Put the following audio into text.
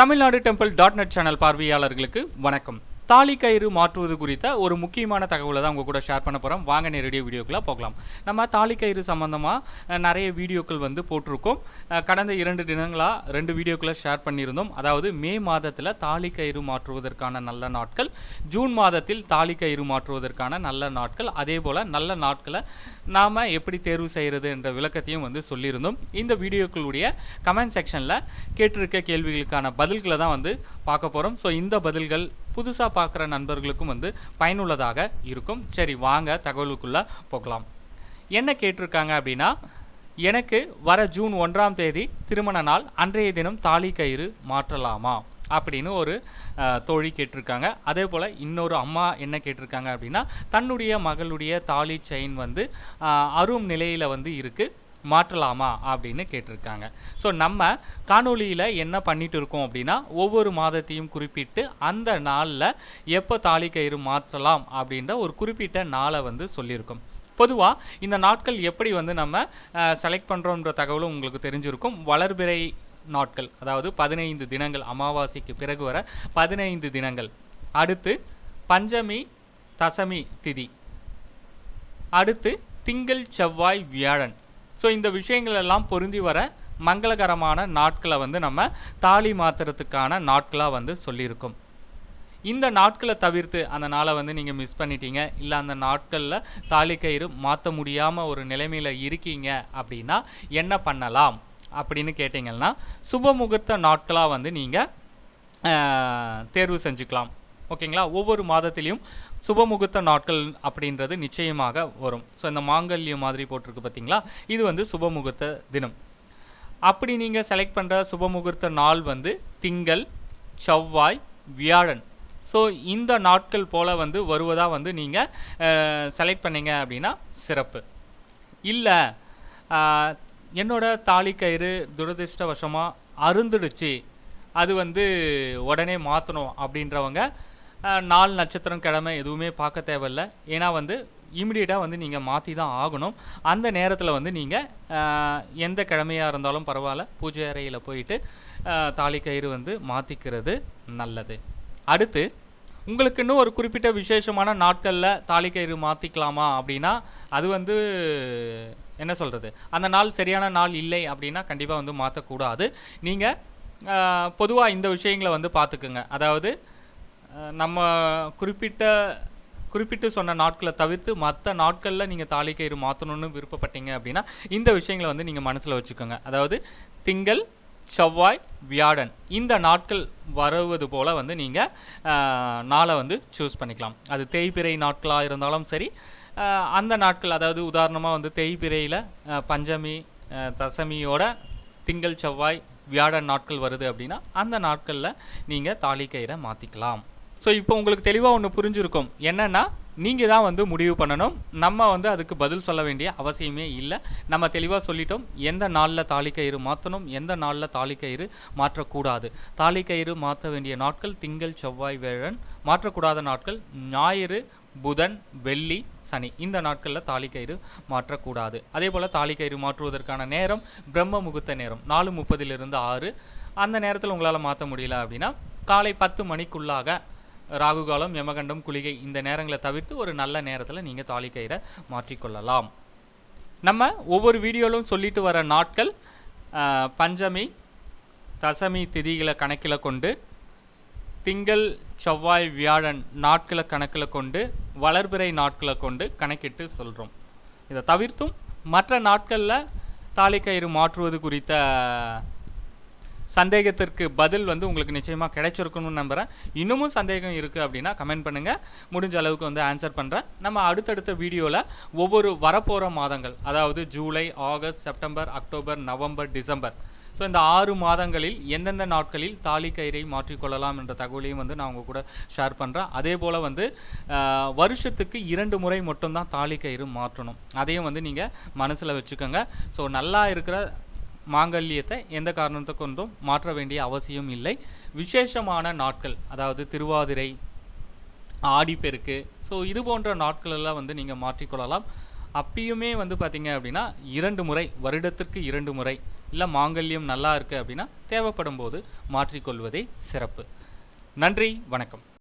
Tamil Nadu temple dot net channel பார்வையாளர்களுக்கு வணக்கம். தாலி கயிறு மாற்றுவது குறித்த ஒரு முக்கியமான தகவலை தான் உங்கள் கூட ஷேர் பண்ண போகிறோம் வாங்க நேரடியாக வீடியோக்குள்ளே போகலாம். நம்ம தாலி கயிறு சம்மந்தமாக நிறைய வீடியோக்கள் வந்து போட்டிருக்கோம். கடந்த இரண்டு தினங்களாக ரெண்டு வீடியோக்களை ஷேர் பண்ணியிருந்தோம். அதாவது மே மாதத்தில் தாலி கயிறு மாற்றுவதற்கான நல்ல நாட்கள் ஜூன் மாதத்தில் தாலி கயிறு மாற்றுவதற்கான நல்ல நாட்கள் அதே போல் நல்ல நாட்களை நாம் எப்படி தேர்வு செய்கிறது என்ற விளக்கத்தையும் வந்து சொல்லியிருந்தோம். இந்த வீடியோக்களுடைய கமெண்ட் செக்ஷனில் கேட்டிருக்க கேள்விகளுக்கான பதில்களை தான் வந்து பார்க்க போகிறோம் ஸோ இந்த பதில்கள் புதுசாக பார்க்குற நண்பர்களுக்கும் வந்து பயனுள்ளதாக இருக்கும். சரி வாங்க தகவலுக்குள்ளே போகலாம். என்ன கேட்டிருக்காங்க அப்படின்னா எனக்கு வர ஜூன் ஒன்றாம் தேதி திருமண நாள் அன்றைய தினம் தாலி கயிறு மாற்றலாமா? அப்படின்னு ஒரு தோழி கேட்டிருக்காங்க. அதே போல் இன்னொரு அம்மா என்ன கேட்டிருக்காங்க அப்படின்னா தன்னுடைய மகளுடைய தாலி செயின் வந்து அரும் நிலையில் வந்து இருக்குது மாற்றலாமா அப்படின்னு கேட்டிருக்காங்க. ஸோ நம்ம காணொலியில் என்ன பண்ணிட்டு இருக்கோம் அப்படின்னா ஒவ்வொரு மாதத்தையும் குறிப்பிட்டு அந்த நாளில் எப்போ தாலி கயிறு மாற்றலாம் அப்படின்ற ஒரு குறிப்பிட்ட நாளை வந்து சொல்லியிருக்கோம். பொதுவாக இந்த நாட்கள் எப்படி வந்து நம்ம செலக்ட் பண்ணுறோன்ற தகவலும் உங்களுக்கு தெரிஞ்சிருக்கும். வளர்பிறை நாட்கள் அதாவது பதினைந்து தினங்கள் அமாவாசைக்கு பிறகு வர பதினைந்து தினங்கள். அடுத்து பஞ்சமி தசமி திதி. அடுத்து திங்கள் செவ்வாய் வியாழன். ஸோ இந்த விஷயங்கள் எல்லாம் பொருந்தி வர மங்களகரமான நாட்களை வந்து நம்ம தாலி மாத்துறதுக்கான நாட்களாக வந்து சொல்லியிருக்கோம். இந்த நாட்களை தவிர்த்து அந்த நாளை வந்து நீங்கள் மிஸ் பண்ணிட்டீங்க. இல்லை அந்த நாட்களில் தாலி கயிறு மாற்ற முடியாமல் ஒரு நிலைமையில் இருக்கீங்க அப்படின்னா என்ன பண்ணலாம் அப்படின்னு கேட்டிங்கன்னா சுப முகூர்த்த நாட்களாக வந்து நீங்கள் தேர்வு செஞ்சுக்கலாம். ஓகேங்களா? ஒவ்வொரு மாதத்திலையும் சுபமுகூர்த்த நாட்கள் அப்படின்றது நிச்சயமாக வரும். ஸோ இந்த மாங்கல்யம் மாதிரி போட்டிருக்கு பார்த்தீங்களா இது வந்து சுபமுகூர்த்த தினம். அப்படி நீங்கள் செலக்ட் பண்ணுற சுபமுகூர்த்த நாள் வந்து திங்கள் செவ்வாய் வியாழன். ஸோ இந்த நாட்கள் போல் வந்து வருவதாக வந்து நீங்கள் செலக்ட் பண்ணீங்க அப்படின்னா சிறப்பு. இல்லை என்னோட தாலி கயிறு துரதிர்ஷ்டவசமாக அருந்துடுச்சு அது வந்து உடனே மாற்றணும் அப்படின்றவங்க நாள் நட்சத்திரம் கிழமை எதுவுமே பார்க்க தேவையில்ல. ஏன்னா வந்து இமிடியேட்டாக வந்து நீங்கள் மாற்றி தான் ஆகணும். அந்த நேரத்தில் வந்து நீங்கள் எந்த கிழமையாக இருந்தாலும் பரவாயில்ல. பூஜை அறையில் போயிட்டு தாலி கயிறு வந்து மாற்றிக்கிறது நல்லது. அடுத்து உங்களுக்கு இன்னும் ஒரு குறிப்பிட்ட விசேஷமான நாட்களில் தாலி கயிறு மாற்றிக்கலாமா அப்படின்னா அது வந்து என்ன சொல்கிறது அந்த நாள் சரியான நாள் இல்லை அப்படின்னா கண்டிப்பாக வந்து மாற்றக்கூடாது நீங்கள் பொதுவாக இந்த விஷயங்களை வந்து பார்த்துக்குங்க. அதாவது நம்ம குறிப்பிட்ட குறிப்பிட்டு சொன்ன நாட்களை தவிர்த்து மற்ற நாட்களில் நீங்கள் தாலி கயிறு மாற்றணும்னு விருப்பப்பட்டீங்க அப்படின்னா இந்த விஷயங்களை வந்து நீங்கள் மனசில் வச்சுக்கோங்க. அதாவது திங்கள் செவ்வாய் வியாழன் இந்த நாட்கள் வருவது போல் வந்து நீங்கள் நாளை வந்து சூஸ் பண்ணிக்கலாம். அது தேய்பிறை நாட்களாக இருந்தாலும் சரி அந்த நாட்கள் அதாவது உதாரணமாக வந்து தேய்பிறையில் பஞ்சமி தசமியோட திங்கள் செவ்வாய் வியாழன் நாட்கள் வருது அப்படின்னா அந்த நாட்களில் நீங்கள் தாலி கயிறை மாற்றிக்கலாம் ஸோ இப்போ உங்களுக்கு தெளிவாக ஒன்று புரிஞ்சிருக்கும். என்னன்னா நீங்கள் தான் வந்து முடிவு பண்ணணும். நம்ம வந்து அதுக்கு பதில் சொல்ல வேண்டிய அவசியமே இல்லை. நம்ம தெளிவாக சொல்லிட்டோம். எந்த நாளில் தாலிக்கயிறு மாற்றணும் எந்த நாளில் தாலிக்கயிறு மாற்றக்கூடாது? தாலிக்கயிறு மாற்ற வேண்டிய நாட்கள் திங்கள் செவ்வாய் வேழன். மாற்றக்கூடாத நாட்கள் ஞாயிறு புதன் வெள்ளி சனி. இந்த நாட்களில் தாலிக்கயிறு மாற்றக்கூடாது. அதே போல் தாலிக்கயிறு மாற்றுவதற்கான நேரம் பிரம்ம முகூர்த்த நேரம். நாலு முப்பதிலிருந்து ஆறு. அந்த நேரத்தில் உங்களால் மாற்ற முடியல அப்படின்னா காலை பத்து மணிக்குள்ளாக ராகுகாலம் யமகண்டம் குளிகை இந்த நேரங்களை தவிர்த்து ஒரு நல்ல நேரத்தில் நீங்கள் தாலி கயிறை மாற்றிக்கொள்ளலாம். நம்ம ஒவ்வொரு வீடியோவிலும் சொல்லிட்டு வர நாட்கள் பஞ்சமி தசமி திதிகளை கணக்கில் கொண்டு திங்கள் செவ்வாய் வியாழன் நாட்களை கணக்கில் கொண்டு வளர்பிறை நாட்களை கொண்டு கணக்கிட்டு சொல்கிறோம் இதை தவிர்த்தும் மற்ற நாட்களில் தாலிக்கயிறு மாற்றுவது குறித்த சந்தேகத்திற்கு பதில் வந்து உங்களுக்கு நிச்சயமாக கிடைச்சிருக்கணும்னு நம்புகிறேன் இன்னமும் சந்தேகம் இருக்குது அப்படின்னா கமெண்ட் பண்ணுங்கள் முடிஞ்ச அளவுக்கு வந்து ஆன்சர் பண்ணுறேன் நம்ம அடுத்தடுத்த வீடியோவில் ஒவ்வொரு வரப்போகிற மாதங்கள் அதாவது July August September October November December. So இந்த ஆறு மாதங்களில் எந்தெந்த நாட்களில் தாலி கயிறை மாற்றிக்கொள்ளலாம் என்ற தகவலையும் வந்து நான் உங்கள் கூட ஷேர் பண்ணுறேன் அதே போல் வந்து வருஷத்துக்கு இரண்டு முறை மட்டும்தான் தாலி கயிறு மாற்றணும். அதையும் வந்து நீங்கள் மனசில் வச்சுக்கோங்க. ஸோ நல்லா இருக்கிற மாங்கல்யத்தை எந்த காரணத்தை கொண்டும் மாற்ற வேண்டிய அவசியம் இல்லை. விசேஷமான நாட்கள் அதாவது திருவாதிரை ஆடிப்பெருக்கு ஸோ இது போன்ற நாட்களெல்லாம் வந்து நீங்கள் மாற்றிக்கொள்ளலாம் அப்பயுமே வந்து பார்த்தீங்க அப்படின்னா இரண்டு முறை வருடத்திற்கு இரண்டு முறை இல்லை மாங்கல்யம் நல்லா இருக்குது அப்படின்னா தேவைப்படும் போது மாற்றிக்கொள்வதே சிறப்பு. நன்றி வணக்கம்.